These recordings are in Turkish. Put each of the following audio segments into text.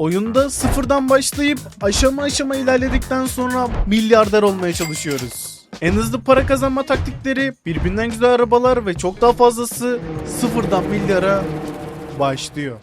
Oyunda sıfırdan başlayıp aşama aşama ilerledikten sonra milyarder olmaya çalışıyoruz. En hızlı para kazanma taktikleri, birbirinden güzel arabalar ve çok daha fazlası sıfırdan milyara başlıyor.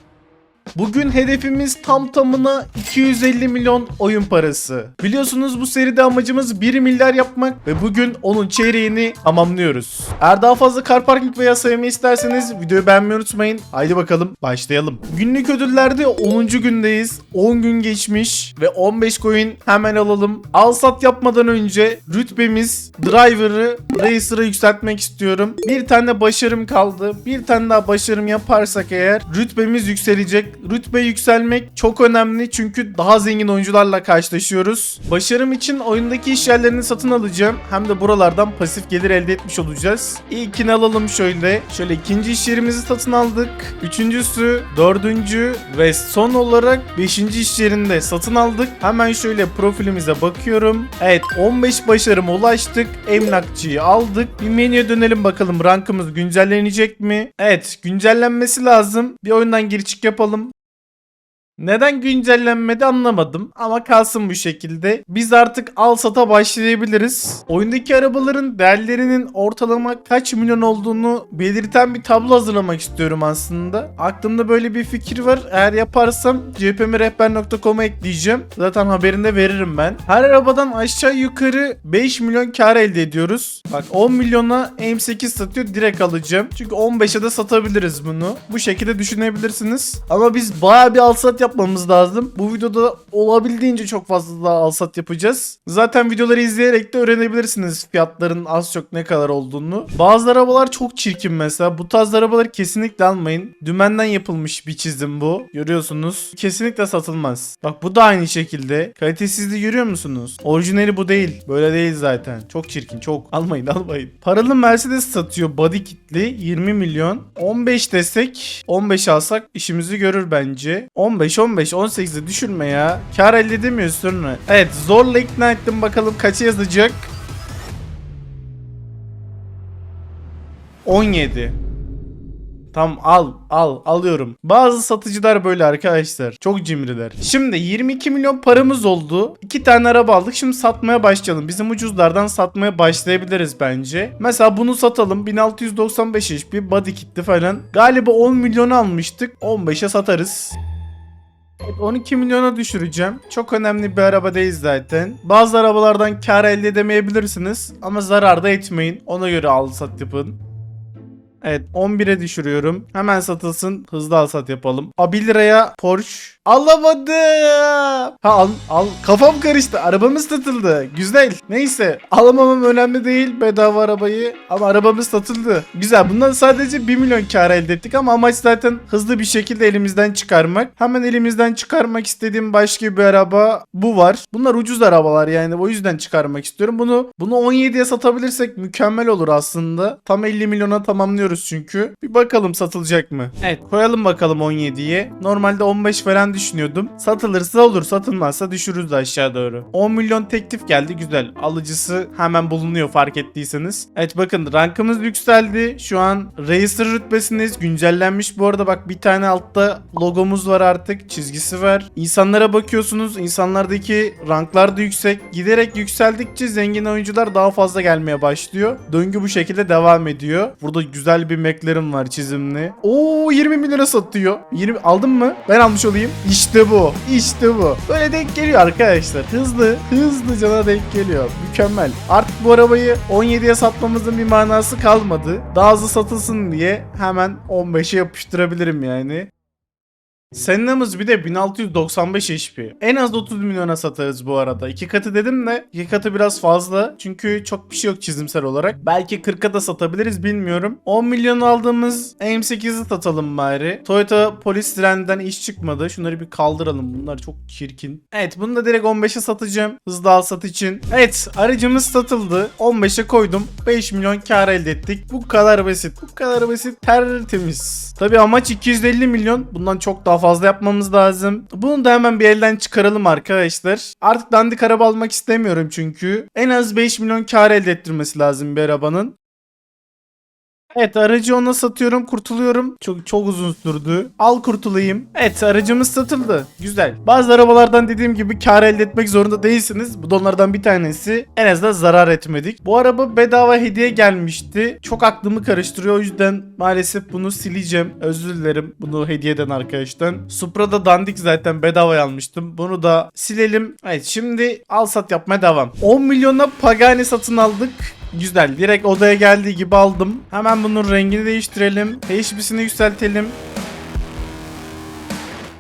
Bugün hedefimiz tam tamına 250 milyon oyun parası. Biliyorsunuz bu seride amacımız 1 milyar yapmak ve bugün onun çeyreğini tamamlıyoruz. Eğer daha fazla car parking veya sayımı isterseniz videoyu beğenmeyi unutmayın. Haydi bakalım başlayalım. Günlük ödüllerde 10. gündeyiz. 10 gün geçmiş ve 15 coin hemen alalım. Al sat yapmadan önce rütbemiz driver'ı racer'a yükseltmek istiyorum. Bir tane başarım kaldı. Bir tane daha başarım yaparsak eğer rütbemiz yükselecek. Rütbe yükselmek çok önemli çünkü daha zengin oyuncularla karşılaşıyoruz. Başarım için oyundaki iş yerlerini satın alacağım. Hem de buralardan pasif gelir elde etmiş olacağız. İlkini alalım şöyle. Şöyle ikinci iş yerimizi satın aldık. Üçüncüsü, dördüncü ve son olarak beşinci iş yerini satın aldık. Hemen şöyle profilimize bakıyorum. Evet 15 başarım ulaştık. Emlakçıyı aldık. Bir menüye dönelim bakalım rankımız güncellenecek mi? Evet güncellenmesi lazım. Bir oyundan gir çık yapalım. Neden güncellenmedi anlamadım ama kalsın bu şekilde. Biz artık al sata başlayabiliriz. Oyundaki arabaların değerlerinin ortalama kaç milyon olduğunu belirten bir tablo hazırlamak istiyorum aslında. Aklımda böyle bir fikir var. Eğer yaparsam cpmrehber.com'a ekleyeceğim. Zaten haberinde veririm ben. Her arabadan aşağı yukarı 5 milyon kar elde ediyoruz. Bak 10 milyona M8 satıyor direkt alacağım. Çünkü 15'e de satabiliriz bunu. Bu şekilde düşünebilirsiniz. Ama biz bayağı bir al sat yapmamız lazım. Bu videoda olabildiğince çok fazla daha al sat yapacağız. Zaten videoları izleyerek de öğrenebilirsiniz fiyatların az çok ne kadar olduğunu. Bazı arabalar çok çirkin mesela. Bu tarz arabaları kesinlikle almayın. Dümenden yapılmış bir çizim bu. Görüyorsunuz. Kesinlikle satılmaz. Bak bu da aynı şekilde. Kalitesizliği görüyor musunuz? Orijinali bu değil. Böyle değil zaten. Çok çirkin. Çok. Almayın almayın. Paralı Mercedes satıyor body kitli 20 milyon. 15 desek 15 alsak işimizi görür bence. 15 15 18'e düşürme ya. Kar elde edemiyoruz sonra. Evet zorla ikna ettim bakalım kaça yazacak. 17. Tamam al al alıyorum. Bazı satıcılar böyle arkadaşlar. Çok cimriler. Şimdi 22 milyon paramız oldu. 2 tane araba aldık. Şimdi satmaya başlayalım. Bizim ucuzlardan satmaya başlayabiliriz bence. Mesela bunu satalım. 1695 HP body kitli falan. Galiba 10 milyon almıştık. 15'e satarız. Evet, 12 milyona düşüreceğim. Çok önemli bir araba değil zaten. Bazı arabalardan kar elde edemeyebilirsiniz. Ama zarar da etmeyin. Ona göre al sat yapın. Evet 11'e düşürüyorum. Hemen satılsın. Hızlı al sat yapalım. A 1 liraya Porsche. Alamadım. Ha al, al. Kafam karıştı. Arabamız satıldı. Güzel. Neyse. Alamamam önemli değil bedava arabayı. Ama arabamız satıldı. Güzel. Bundan sadece 1 milyon kar elde ettik ama amaç zaten hızlı bir şekilde elimizden çıkarmak. Hemen elimizden çıkarmak istediğim başka bir araba bu var. Bunlar ucuz arabalar yani. O yüzden çıkarmak istiyorum. Bunu bunu 17'ye satabilirsek mükemmel olur aslında. Tam 50 milyona tamamlıyoruz çünkü. Bir bakalım satılacak mı? Evet koyalım bakalım 17'ye. Normalde 15 falan düşünüyordum. Satılırsa olur satılmazsa düşürürüz aşağı doğru. 10 milyon teklif geldi güzel. Alıcısı hemen bulunuyor fark ettiyseniz. Evet bakın rankımız yükseldi. Şu an Racer rütbesindeyiz. Güncellenmiş bu arada bak bir tane altta logomuz var artık. Çizgisi var. İnsanlara bakıyorsunuz. İnsanlardaki ranklar da yüksek. Giderek yükseldikçe zengin oyuncular daha fazla gelmeye başlıyor. Döngü bu şekilde devam ediyor. Burada güzel bir McLaren var çizimli. Oo 20 milyona satıyor. 20 aldın mı? Ben almış olayım. İşte bu. İşte bu. Böyle denk geliyor arkadaşlar. Hızlı, hızlıca denk geliyor. Mükemmel. Artık bu arabayı 17'ye satmamızın bir manası kalmadı. Daha hızlı satılsın diye hemen 15'e yapıştırabilirim yani. Senna'mız bir de 1695 HP. En az 30 milyona satarız bu arada. İki katı dedim de iki katı biraz fazla. Çünkü çok bir şey yok çizimsel olarak. Belki 40'a da satabiliriz bilmiyorum. 10 milyon aldığımız M8'i satalım bari. Toyota polis trenden iş çıkmadı. Şunları bir kaldıralım. Bunlar çok çirkin. Evet bunu da direkt 15'e satacağım. Hızlı al sat için. Evet aracımız satıldı. 15'e koydum. 5 milyon kar elde ettik. Bu kadar basit. Bu kadar basit. Tertemiz. Tabi amaç 250 milyon. Bundan çok daha fazla yapmamız lazım. Bunu da hemen bir elden çıkaralım arkadaşlar. Artık dandik araba almak istemiyorum çünkü. En az 5 milyon kar elde ettirmesi lazım bir arabanın. Evet aracı ona satıyorum kurtuluyorum. Çok çok uzun sürdü. Al kurtulayım. Evet aracımız satıldı. Güzel. Bazı arabalardan dediğim gibi kar elde etmek zorunda değilsiniz. Bu da onlardan bir tanesi. En azından zarar etmedik. Bu araba bedava hediye gelmişti. Çok aklımı karıştırıyor. O yüzden maalesef bunu sileceğim. Özür dilerim bunu hediye eden arkadaştan. Supra'da dandik zaten bedava almıştım. Bunu da silelim. Evet şimdi al sat yapmaya devam. 10 milyona Pagani satın aldık. Güzel. Direkt odaya geldiği gibi aldım. Hemen bunun rengini değiştirelim. HP'sini yükseltelim.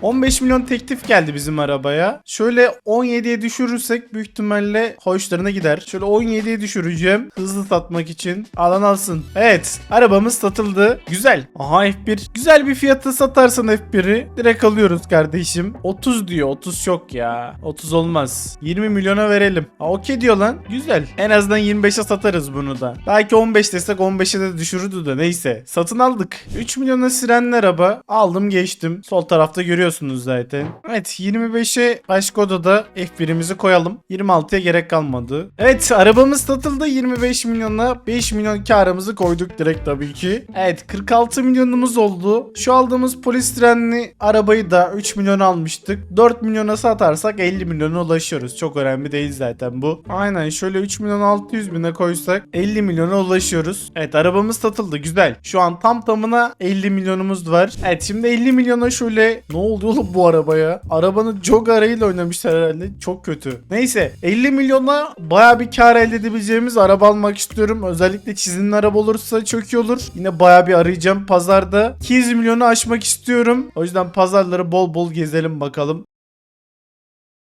15 milyon teklif geldi bizim arabaya. Şöyle 17'ye düşürürsek büyük ihtimalle hoşlarına gider. Şöyle 17'ye düşüreceğim. Hızlı satmak için. Alan alsın. Evet. Arabamız satıldı. Güzel. Aha F1. Güzel bir fiyata satarsan F1'i direkt alıyoruz kardeşim. 30 diyor. 30 çok ya. 30 olmaz. 20 milyona verelim. Ha okey diyor lan. Güzel. En azından 25'e satarız bunu da. Belki 15 desek 15'e de düşürürdü de neyse. Satın aldık. 3 milyona sirenli araba. Aldım geçtim. Sol tarafta görüyorsunuz zaten. Evet 25'e başka odada F1'imizi koyalım. 26'ya gerek kalmadı. Evet arabamız satıldı 25 milyona 5 milyon karımızı koyduk direkt tabii ki. Evet 46 milyonumuz oldu. Şu aldığımız polis trenli arabayı da 3 milyon almıştık. 4 milyona satarsak 50 milyona ulaşıyoruz. Çok önemli değil zaten bu. Aynen şöyle 3 milyon 600 bine koysak 50 milyona ulaşıyoruz. Evet arabamız satıldı güzel. Şu an tam tamına 50 milyonumuz var. Evet şimdi 50 milyona şöyle ne oldu oğlum bu arabaya? Arabanın jog arayıyla oynamışlar herhalde. Çok kötü. Neyse 50 milyona baya bir kar elde edebileceğimiz araba almak istiyorum. Özellikle çizimli araba olursa çok iyi olur. Yine baya bir arayacağım pazarda. 200 milyonu aşmak istiyorum. O yüzden pazarları bol bol gezelim bakalım.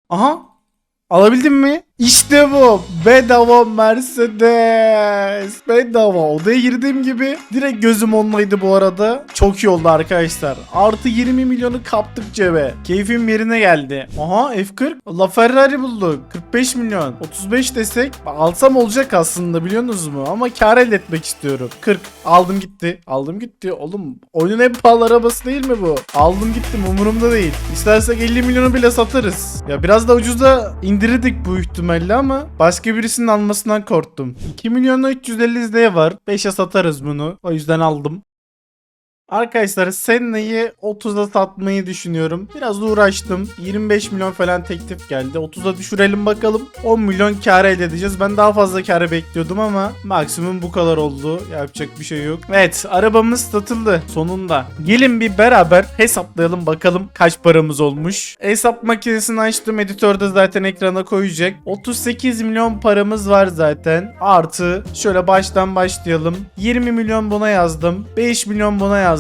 Aha Alabildim mi? İşte bu. Bedava Mercedes. Bedava. Odaya girdiğim gibi direkt gözüm onlaydı bu arada. Çok iyi oldu arkadaşlar. Artı 20 milyonu kaptık cebe. Keyfim yerine geldi. Aha F40. La Ferrari bulduk. 45 milyon. 35 desek alsam olacak aslında biliyorsunuz mu? Ama kar elde etmek istiyorum. 40. Aldım gitti. Aldım gitti. Oğlum oyunun en pahalı arabası değil mi bu? Aldım gittim umurumda değil. İstersek 50 milyonu bile satarız. Ya biraz da ucuza indirirdik bu ihtimalle ama başka birisinin almasından korktum. 2 milyona 350 izleye var. 5'e satarız bunu. O yüzden aldım. Arkadaşlar Senna'yı 30'a satmayı düşünüyorum. Biraz uğraştım. 25 milyon falan teklif geldi. 30'a düşürelim bakalım. 10 milyon kar elde edeceğiz. Ben daha fazla kar bekliyordum ama maksimum bu kadar oldu. Yapacak bir şey yok. Evet arabamız satıldı sonunda. Gelin bir beraber hesaplayalım bakalım kaç paramız olmuş. Hesap makinesini açtım. Editörde zaten ekrana koyacak. 38 milyon paramız var zaten. Artı şöyle baştan başlayalım. 20 milyon buna yazdım. 5 milyon buna yazdım.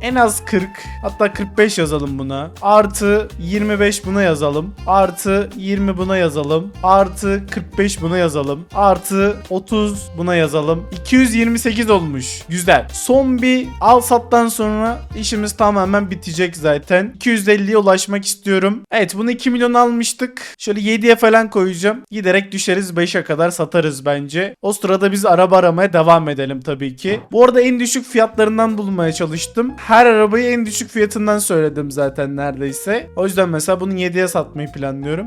En az 40 hatta 45 yazalım buna. Artı 25 buna yazalım. Artı 20 buna yazalım. Artı 45 buna yazalım. Artı 30 buna yazalım. 228 olmuş. Güzel. Son bir al sattan sonra işimiz tamamen bitecek zaten. 250'ye ulaşmak istiyorum. Evet bunu 2 milyon almıştık. Şöyle 7'ye falan koyacağım. Giderek düşeriz 5'e kadar satarız bence. O sırada biz araba aramaya devam edelim tabii ki. Bu arada en düşük fiyatlarından bulmaya çalıştım. Her arabayı en düşük fiyatından söyledim zaten neredeyse. O yüzden mesela bunu 7'ye satmayı planlıyorum.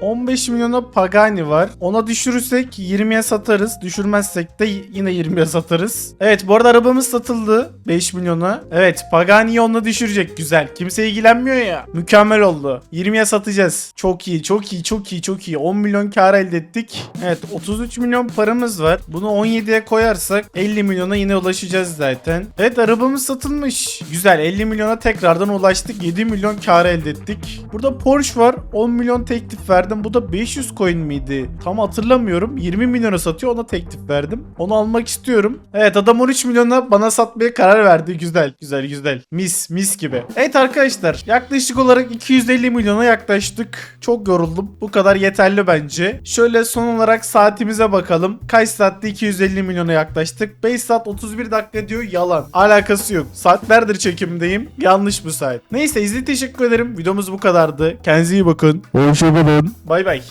15 milyona Pagani var. Ona düşürürsek 20'ye satarız. Düşürmezsek de yine 20'ye satarız. Evet bu arada arabamız satıldı. 5 milyona. Evet Pagani'yi onunla düşürecek. Güzel. Kimse ilgilenmiyor ya. Mükemmel oldu. 20'ye satacağız. Çok iyi çok iyi çok iyi çok iyi. 10 milyon kar elde ettik. Evet 33 milyon paramız var. Bunu 17'ye koyarsak 50 milyona yine ulaşacağız zaten. Evet arabamız satılmış. Güzel 50 milyona tekrardan ulaştık. 7 milyon kar elde ettik. Burada Porsche var. 10 milyon teklif verdim. Bu da 500 coin miydi? Tam hatırlamıyorum. 20 milyona satıyor ona teklif verdim. Onu almak istiyorum. Evet adam 13 milyona bana satmaya karar verdi. Güzel güzel güzel. Mis mis gibi. Evet arkadaşlar yaklaşık olarak 250 milyona yaklaştık. Çok yoruldum. Bu kadar yeterli bence. Şöyle son olarak saatimize bakalım. Kaç saatte 250 milyona yaklaştık? 5 saat 31 dakika diyor yalan. Alakası yok. Saatlerdir çekimdeyim. Yanlış bu saat. Neyse izlediğiniz teşekkür ederim. Videomuz bu kadardı. Kendinize iyi bakın. Hoşçakalın. Bay bay.